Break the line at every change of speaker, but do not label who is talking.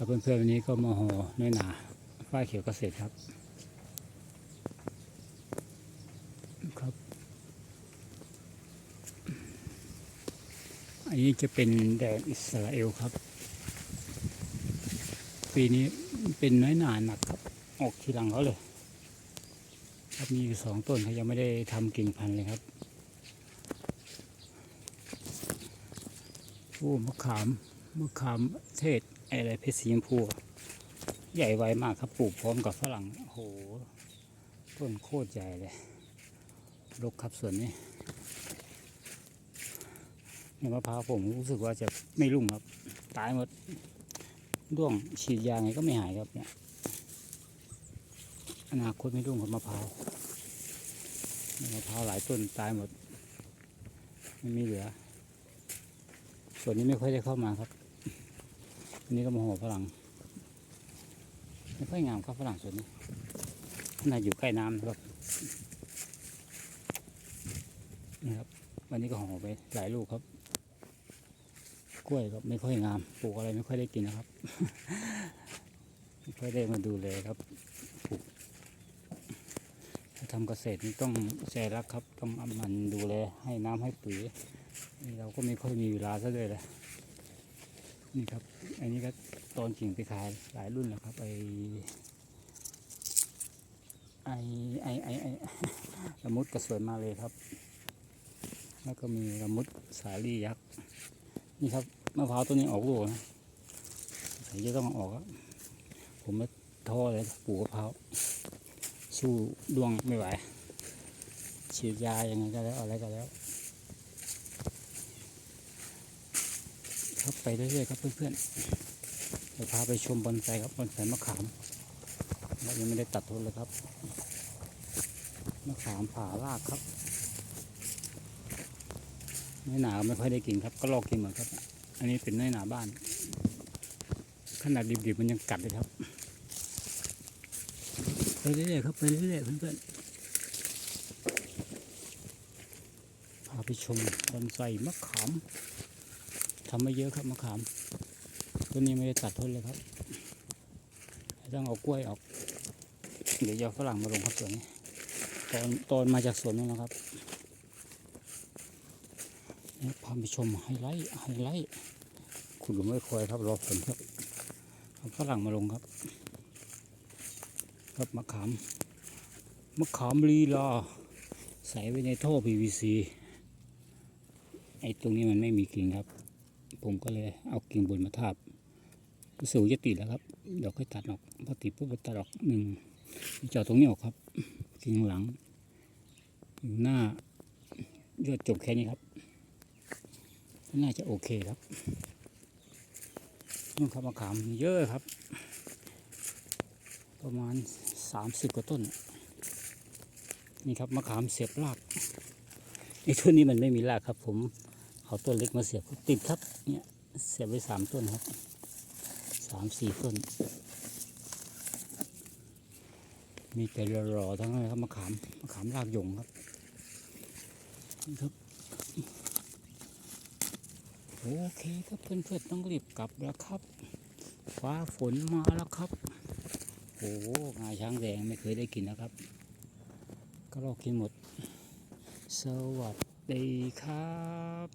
ครับเพื่อนๆวันนี้ก็มาห่อน้อยหนาฝ้ายเขียวเกษตรครับ ครับ อันนี้จะเป็นแดงอิสราเอลครับ ปีนี้เป็นน้อยหนาหนักครับ ออกทีหลังเขาเลย ครับมีอยู่สองต้นเขายังไม่ได้ทำกิ่งพันธุ์เลยครับโอ้มะขาม มะขามเทศอะไรเพชรสีชมพู ใหญ่ไวมากครับปลูกพร้อมกับฝรั่งโอ้โหต้นโคตรใหญ่เลยรกครับส่วนนี้เนี่ยมะพร้าวผมรู้สึกว่าจะไม่รุ่งครับ ตายหมดร่วงฉีดยาไงก็ไม่หายครับเนี่ยอนาคตไม่รุ่งครับมะพร้าวมะพร้าวหลายต้นตายหมดไม่มีเหลือ ส่วนนี้ไม่ค่อยได้เข้ามาครับ อันนี้ก็มาห่อฝรั่งไม่ค่อยงามครับฝรั่งส่วนนี้ขนาอยู่ใกล้น้ำนะครับนี่ครับวันนี้ก็ห่อไปหลายลูกครับ กล้วยก็ไม่ค่อยงามปลูกอะไรไม่ค่อยได้กินนะครับ ไม่ค่อยได้มาดูเลยครับปลูกถ้าทำเกษตรนี่ต้องใจรักครับ ต้องอามันดูแลให้น้ำให้ปุ๋ยนี่เราก็ไม่ค่อยมีเวลาซะด้วยเลย นี่ครับ อันนี้ก็ตอนกิ่งไปขายหลายรุ่นแล้วครับไอไอไอไอไอละมุดกระสวยมาเลยครับ แล้วก็มีละมุดสาลี่ยักษ์ นี่ครับมะพร้าวตัวนี้ออกลูกนะใส่จะต้องอาออกครับผมมาท่อเลยปลูกมะพร้าวสู้ดวงไม่ไหวฉีดยายังไงก็แล้วอะไรก็แล้ว ครับไปเรื่อยๆครับเพื่อนๆเดี๋ยวพาไปชมบอนไซครับบอนไซมะขามเรายังไม่ได้ตัดทุนเลยครับมะขามผ่ารากครับน้อยหนาไม่ค่อยได้กินครับ ก็ลอกกินเหมือนครับ อันนี้เป็นน้อยหนาบ้าน ขนาดดิบๆมันยังกัดเลยครับไปเรื่อยๆครับไปเรื่อยๆเพื่อนๆพาไปชมบอนไซมะขาม ทำไมาเยอะครับมะขามต้นนี้ไม่ได้ตัดทนเลยครับต้องเอากล้วยออก เดี๋ยวจะเอาฝรั่งมาลงครับสวนนี้ตอนตอนมาจากสวนนี่นะครับนี่พาไปชมไฮไลท์ไฮไลท์คุณหลุมไม่คอยครับรอฝนครับเอาฝรั่งมาลงครับ ครับมะขามมะขามลีลาใส่ไว้ในท่อ PVC ไอ้ตรงนี้มันไม่มีกิ่งครับ ผมก็เลยเอากิ่งบนมาทาบรู้สึกว่าจะติดแล้วครับเดี๋ยวค่อยตัดออกพอติดปุ๊บตัดออกหนึ่งเจาะตรงนี้ออกครับ กิ่งหลังกิ่งหน้ายอดจบแค่นี้ครับ น่าจะโอเคครับนู่นครับมะขามเยอะครับ ประมาณสามสิบกว่าต้น นี่ครับมะขามเสียบรากไอ้ต้นนี้มันไม่มีรากครับผม เอาต้นเล็กมาเสียบติดครับเนี่ยเสียบไว้สามต้นครับสามสี่ต้น มีแต่รอทั้งนั้นครับมะขามมะขามรากหยงครับครับโอเคครับเพื่อนๆต้องรีบกลับแล้วครับฟ้าฝนมาแล้วครับโอ้งาช้างแดงไม่เคยได้กินนะครับ ก็ลอกกินหมดสวัสดี ดีครับ